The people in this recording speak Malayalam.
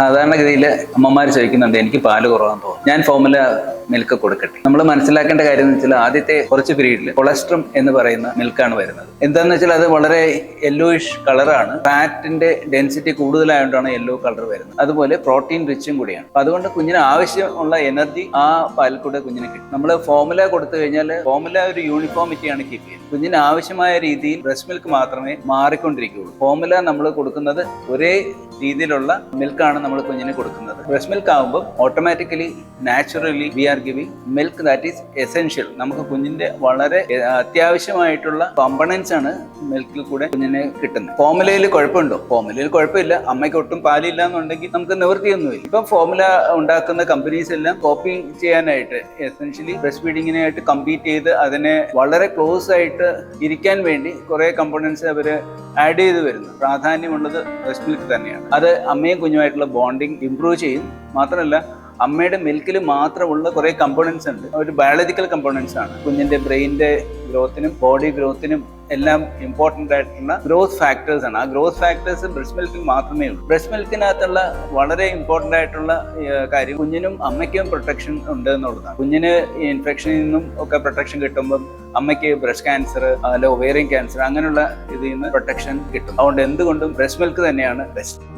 സാധാരണഗതിയിൽ അമ്മമാർ ചോദിക്കുന്നുണ്ട് എനിക്ക് പാൽ കുറവാന്ന് തോന്നുന്നു. ഞാൻ ഫോമുല മിൽക്ക് കൊടുക്കട്ടെ. നമ്മൾ മനസ്സിലാക്കേണ്ട കാര്യം എന്ന് വെച്ചാൽ ആദ്യത്തെ കുറച്ച് പീരീഡിൽ കൊളസ്ട്രം എന്ന് പറയുന്ന മിൽക്കാണ് വരുന്നത്. എന്താന്ന് വെച്ചാൽ അത് വളരെ യെല്ലോയിഷ് കളറാണ് ഫാറ്റിന്റെ ഡെൻസിറ്റി കൂടുതലായതുകൊണ്ടാണ് യെല്ലോ കളർ വരുന്നത്. അതുപോലെ പ്രോട്ടീൻ റിച്ചും കൂടിയാണ്. അതുകൊണ്ട് കുഞ്ഞിന് ആവശ്യമുള്ള എനർജി ആ പാലിൽ കൂടെ കുഞ്ഞിന് കിട്ടും. നമ്മൾ ഫോമുല കൊടുത്തു കഴിഞ്ഞാൽ ഫോമുല ഒരു യൂണിഫോമിറ്റിയാണ് കീപ്പ് ചെയ്യുന്നത്. കുഞ്ഞിന് ആവശ്യമായ രീതിയിൽ ബ്രസ്റ്റ് മിൽക്ക് മാത്രമേ മാറിക്കൊണ്ടിരിക്കുകയുള്ളൂ. ഫോമുല നമ്മൾ കൊടുക്കുന്നത് ഒരേ രീതിയിലുള്ള മിൽക്കാണ് നമ്മൾ കുഞ്ഞിന് കൊടുക്കുന്നത്. ബ്രസ്റ്റ് മിൽക്ക് ആകുമ്പോൾ automatically naturally we are giving milk that is essential. നമുക്ക് കുഞ്ഞിന്റെ വളരെ അത്യാവശ്യമായിട്ടുള്ള കോമ്പണൻസ് ആണ് മിൽക്കിൽ കൂടെ കുഞ്ഞിന് കിട്ടുന്നത്. ഫോമുലയിൽ കുഴപ്പമുണ്ടോ? ഫോമുലയിൽ കുഴപ്പമില്ല. അമ്മയ്ക്ക് ഒട്ടും പാലില്ല എന്നുണ്ടെങ്കിൽ നമുക്ക് നിവൃത്തിയൊന്നുമില്ല. ഇപ്പം ഫോമുല ഉണ്ടാക്കുന്ന കമ്പനീസ് എല്ലാം കോപ്പി ചെയ്യാനായിട്ട് എസെൻഷ്യലി ബ്രസ്റ്റ് ഫീഡിങ്ങിനായിട്ട് കമ്പീറ്റ് ചെയ്ത് അതിനെ വളരെ ക്ലോസ് ആയിട്ട് ഇരിക്കാൻ വേണ്ടി കുറേ കമ്പോണൻസ് അവർ ആഡ് ചെയ്ത് വരുന്നു. പ്രാധാന്യമുള്ളത് ബ്രസ്റ്റ് മിൽക്ക് തന്നെയാണ്. അത് അമ്മയും കുഞ്ഞുമായിട്ടുള്ള ബോണ്ടിങ് ഇമ്പ്രൂവ് ചെയ്യും. മാത്രമല്ല അമ്മയുടെ മിൽക്കിൽ മാത്രമുള്ള കുറേ കമ്പോണൻസ് ഉണ്ട്. ഒരു ബയോളജിക്കൽ കമ്പോണൻസ് ആണ്. കുഞ്ഞിന്റെ ബ്രെയിനിന്റെ ഗ്രോത്തിനും ബോഡി ഗ്രോത്തിനും എല്ലാം ഇമ്പോർട്ടന്റ് ആയിട്ടുള്ള ഗ്രോത്ത് ഫാക്ടേഴ്സ് ആണ്. ആ ഗ്രോത്ത് ഫാക്ടേഴ്സ് ബ്രസ്റ്റ് മിൽക്കിൽ മാത്രമേ ഉള്ളൂ. ബ്രസ്റ്റ് മിൽക്കിനകത്തുള്ള വളരെ ഇമ്പോർട്ടന്റ് ആയിട്ടുള്ള കാര്യം കുഞ്ഞിനും അമ്മയ്ക്കും പ്രൊട്ടക്ഷൻ ഉണ്ട് എന്നുള്ളതാണ്. കുഞ്ഞിന് ഇൻഫെക്ഷനിൽ നിന്നും ഒക്കെ പ്രൊട്ടക്ഷൻ കിട്ടുമ്പം അമ്മയ്ക്ക് ബ്രസ്റ്റ് ക്യാൻസർ അല്ല ഒവേറിയൻ ക്യാൻസർ അങ്ങനെയുള്ള ഇതിൽ നിന്ന് പ്രൊട്ടക്ഷൻ കിട്ടും. അതുകൊണ്ട് എന്തുകൊണ്ടും ബ്രസ്റ്റ് മിൽക്ക് തന്നെയാണ് ബെസ്റ്റ്